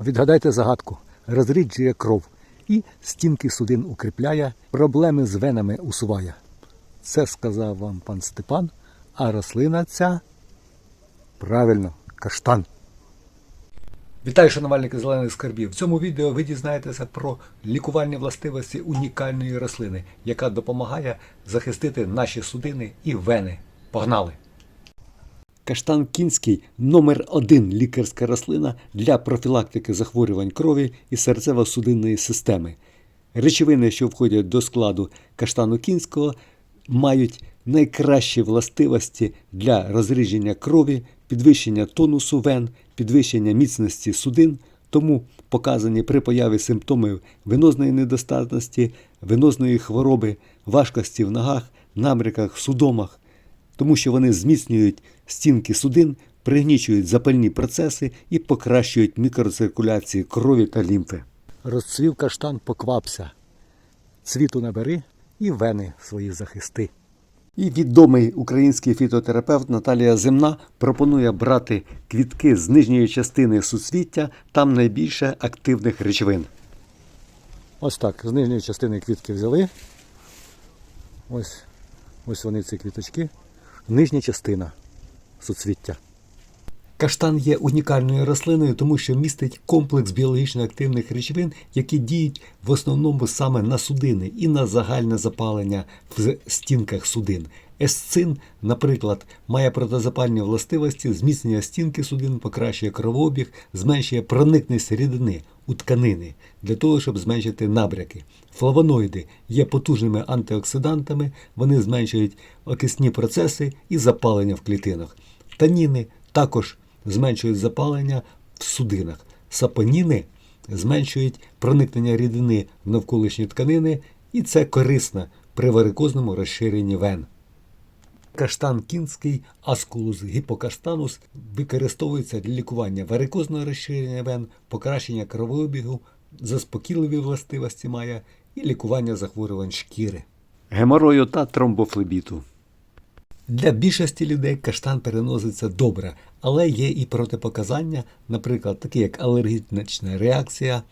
Відгадайте загадку. Розріджує кров і стінки судин укріпляє, проблеми з венами усуває. Це сказав вам пан Степан, а рослина ця правильно, каштан. Вітаю, шанувальники зелених скарбів. В цьому відео ви дізнаєтеся про лікувальні властивості унікальної рослини, яка допомагає захистити наші судини і вени. Погнали! Каштан кінський номер один лікарська рослина для профілактики захворювань крові і серцево-судинної системи. Речовини, що входять до складу каштану кінського, мають найкращі властивості для розрідження крові, підвищення тонусу вен, підвищення міцності судин, тому показані при появі симптомів венозної недостатності, венозної хвороби, важкості в ногах, набряках, судомах, тому що вони зміцнюють стінки судин, пригнічують запальні процеси і покращують мікроциркуляцію крові та лімфи. Розцвів каштан поквапся, цвіту набери і вени свої захисти. І відомий український фітотерапевт Наталія Земна пропонує брати квітки з нижньої частини суцвіття, там найбільше активних речовин. Ось так, з нижньої частини квітки взяли. Ось, ось вони ці квіточки. Нижня частина суцвіття. Каштан є унікальною рослиною, тому що містить комплекс біологічно активних речовин, які діють в основному саме на судини і на загальне запалення в стінках судин. Есцин, наприклад, має протизапальні властивості, зміцнення стінки судин, покращує кровообіг, зменшує проникність рідини у тканини для того, щоб зменшити набряки. Флавоноїди є потужними антиоксидантами, вони зменшують окисні процеси і запалення в клітинах. Таніни також зменшують запалення в судинах. Сапоніни зменшують проникнення рідини в навколишні тканини, і це корисно при варикозному розширенні вен. Каштан кінський аскулус гіпокаштанус використовується для лікування варикозного розширення вен, покращення кровообігу, заспокійливі властивості має і лікування захворювань шкіри. Геморою та тромбофлебіту. Для більшості людей каштан переноситься добре, але є і протипоказання, наприклад, такі як алергічна реакція,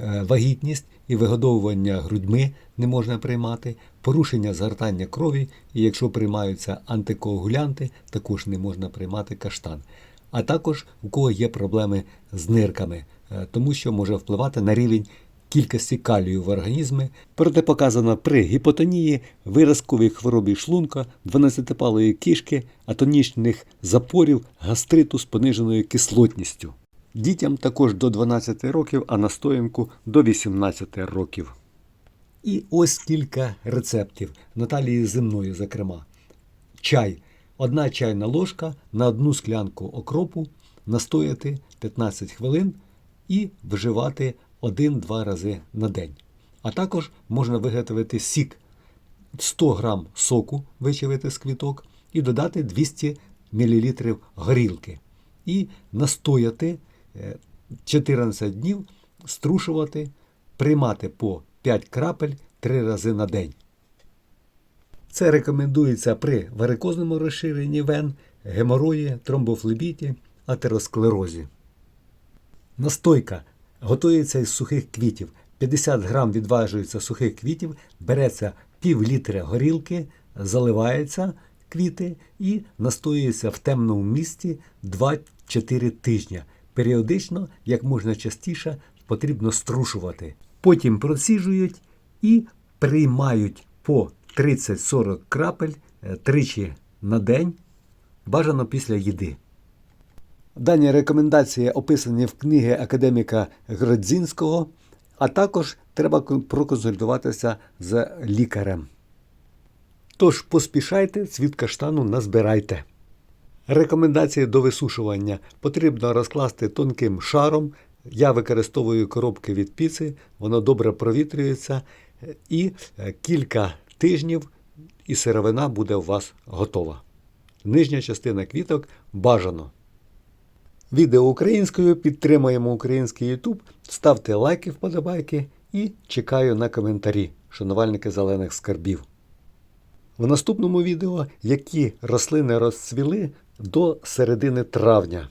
е, вагітність і вигодовування грудьми не можна приймати, порушення згортання крові, і якщо приймаються антикоагулянти, також не можна приймати каштан. А також у кого є проблеми з нирками, е, тому що може впливати на рівень кількості калію в організмі, протипоказано при гіпотонії, виразковій хворобі шлунка, 12-палої кишки, атонічних запорів, гастриту з пониженою кислотністю. Дітям також до 12 років, а настоянку до 18 років. І ось кілька рецептів Наталії Земної, зокрема. Чай. Одна чайна ложка на одну склянку окропу настояти 15 хвилин і вживати 1-2 рази на день. А також можна виготовити сік 100 грам соку вичавити з квіток і додати 200 мл горілки. І настояти е, 14 днів, струшувати, приймати по 5 крапель 3 рази на день. Це рекомендується при варикозному розширенні вен, геморої, тромбофлебіті, атеросклерозі. Настойка готується із сухих квітів. 50 грам відважується сухих квітів, береться пів літра горілки, заливається квіти і настоюється в темному місці 2-4 тижні. Періодично, як можна частіше, потрібно струшувати. Потім проціжують і приймають по 30-40 крапель е, тричі на день, бажано після їди. Дані рекомендації описані в книги академіка Гродзінського, а також треба проконсультуватися з лікарем. Тож поспішайте, цвіт каштану назбирайте. Рекомендації до висушування потрібно розкласти тонким шаром. Я використовую коробки від піци, воно добре провітрюється, і е, кілька тижнів і сировина буде у вас готова. Нижня частина квіток бажано. Відео українською підтримуємо український YouTube, ставте лайки, вподобайки і чекаю на коментарі, шанувальники зелених скарбів. В наступному відео, які рослини розцвіли до середини травня.